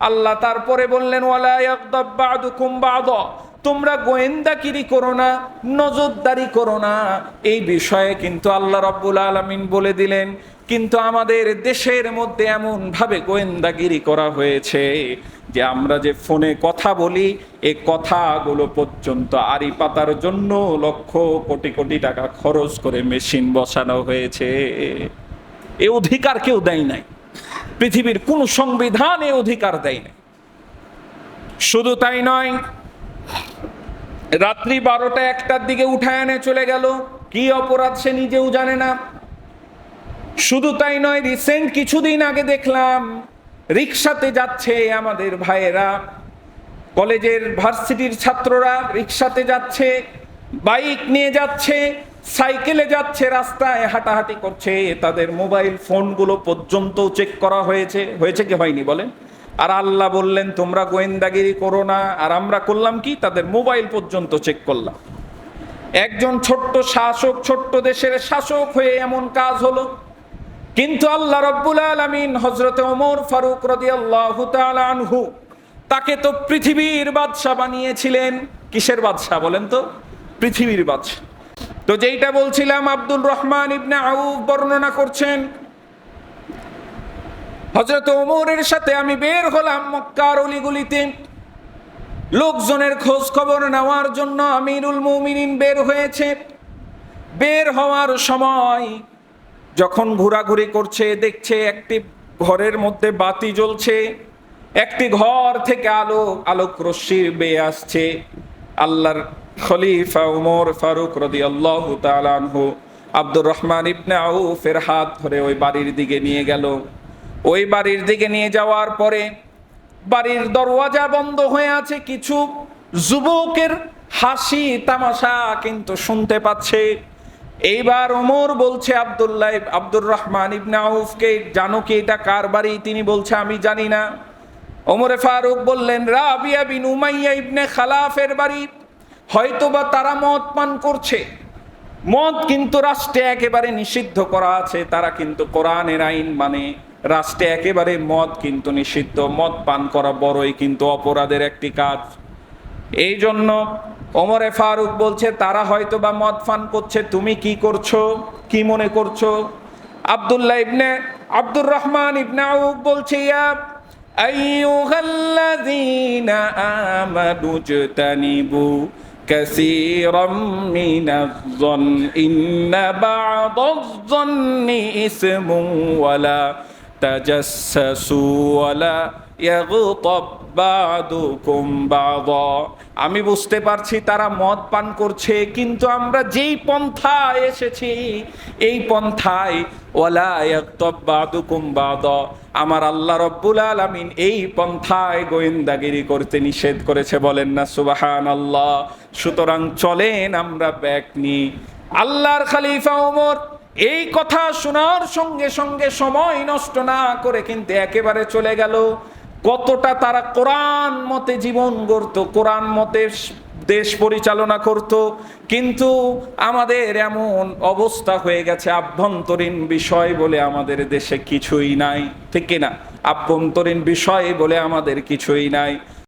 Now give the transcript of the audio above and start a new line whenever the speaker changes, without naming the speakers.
আল্লাহ তারপরে বললেন তোমরা গোয়েন্দাগিরি করো না, নজরদারি করো না। এই বিষয়ে কিন্তু আল্লাহ রব্বুল আলমিন বলে দিলেন, কিন্তু আমাদের দেশের মধ্যে এমন ভাবে গোয়েন্দাগিরি করা হয়েছে যে আমরা যে ফোনে কথা বলি, এ কথাগুলো পর্যন্ত আড়ি পাতার জন্য লক্ষ কোটি কোটি টাকা খরচ করে মেশিন বসানো হয়েছে। এ অধিকার কেউ দেয় নাই। পৃথিবীর কোন সংবিধানে অধিকার দেয় নাই শুধু তাই নয়, রাত্রি বারোটা একটার দিকে উঠায় এনে চলে গেল। কি অপরাধ সে নিজেও জানে না। শুধু তাই নয় রিসেন্ট কিছুদিন আগে দেখলাম রিক্সাতে যাচ্ছে আমাদের ভাইয়েরা। কলেজের ভার্সিটির ছাত্ররা রিক্সাতে যাচ্ছে, বাইক নিয়ে যাচ্ছে। সাইকেলে যাচ্ছে রাস্তায়, হাঁটাহাঁটি করছে, তাদের মোবাইল ফোনগুলো পর্যন্ত চেক করা হয়েছে। হয়েছে কি হয়নি বলেন? আর আল্লাহ বললেন, তোমরা গোয়েন্দাগিরি করো না। আর আমরা করলাম কি? তাদের মোবাইল পর্যন্ত চেক করলাম। একজন ছোট্ট শাসক, ছোট্ট দেশের শাসক হয়ে এমন কাজ হলো। কিন্তু আল্লাহ রব্বুল আলমিন হজরত ওমর ফারুক তাআলা আনহু, তাকে তো পৃথিবীর বাদশাহ বানিয়েছিলেন। কিসের বাদশাহ বলেন তো? পৃথিবীর বাদশাহ তো যেইটা বলছিলাম আব্দুল রহমান ইবনে আউফ বর্ণনা করছেন হজরত ওমরের সাথে আমি বের হলাম মক্কার অলিগুলিতে। লোকজনের খোঁজ খবর নেওয়ার জন্য আমিরুল মুমিনিন বের হয়েছে। বের হওয়ার সময় যখন ঘোরাঘুরি করছে, দেখছে একটি ঘরের মধ্যে বাতি জ্বলছে, একটি ঘর থেকে আলো আলোক রশ্মি বেয়ে আসছে। আল্লাহর খলিফা উমর ফারুক রদি আল্লাহ তালানহু আব্দুর রহমান ইবনে আউফের হাত ধরে ওই বাড়ির দিকে নিয়ে গেল। ওই বাড়ির দিকে নিয়ে যাওয়ার পরে বাড়ির দরওয়াজা বন্ধ হয়ে আছে, কিছু যুবকের হাসি, তামাশা কিন্তু শুনতে পাচ্ছে। এইবার ওমর বলছে, আব্দুল্লাহ আব্দুর রহমান ইবনে আউফকে জানো কি এটা কার বাড়ি? তিনি বলছে, আমি জানি না। ওমরে ফারুক বললেন, রাবিয়া বিন উমাইয়া ইবনে খালাফের বাড়ি। হয়তোবা তারা মদ পান করছে। মদ কিন্তু রাষ্ট্রে একেবারে নিষিদ্ধ করা আছে, তারা কিন্তু কোরআনের আইন মানে। রাষ্ট্রে একেবারে মদ কিন্তু নিষিদ্ধ, মদ পান করা বড়ই কিন্তু অপরাধের একটি কাজ। এই জন্য ওমরে ফারুক বলছে, তারা হয়তো বা মদ পান করছে, তুমি কি করছ? কি মনে করছ? আব্দুল্লাহ ইবনে আব্দুর রহমান ইবনে আউফ বলছে, ইয়া আইয়ুহাল্লাযীনা আমানু كثيرا من الظن إن بعض الظن إثم ولا تجسسوا ولا بعضا আমি বুঝতে পারছি তারা মদ পান করছে, কিন্তু আমরা যেই পন্থায় এসেছি, এই পন্থায় আমার আল্লাহ রব্বুল আলামিন এই পন্থায় গোয়েন্দাগিরি করতে নিষেধ করেছে, বলেন না সুবাহান আল্লাহ সুতরাং চলেন আমরা ব্যাগ নিই। আল্লাহর খালিফা ওমর এই কথা শোনার সঙ্গে সঙ্গে সময় নষ্ট না করে কিন্তু একেবারে চলে গেল। কতটা তারা কোরআন মতে জীবন গড়ত, কোরআন মতে দেশ পরিচালনা করত, কিন্তু আমাদের এমন অবস্থা হয়ে গেছে, আভ্যন্তরীণ বিষয় বলে আমাদের দেশে কিছুই নাই, ঠিক না আভ্যন্তরীণ বিষয় বলে আমাদের কিছুই নাই।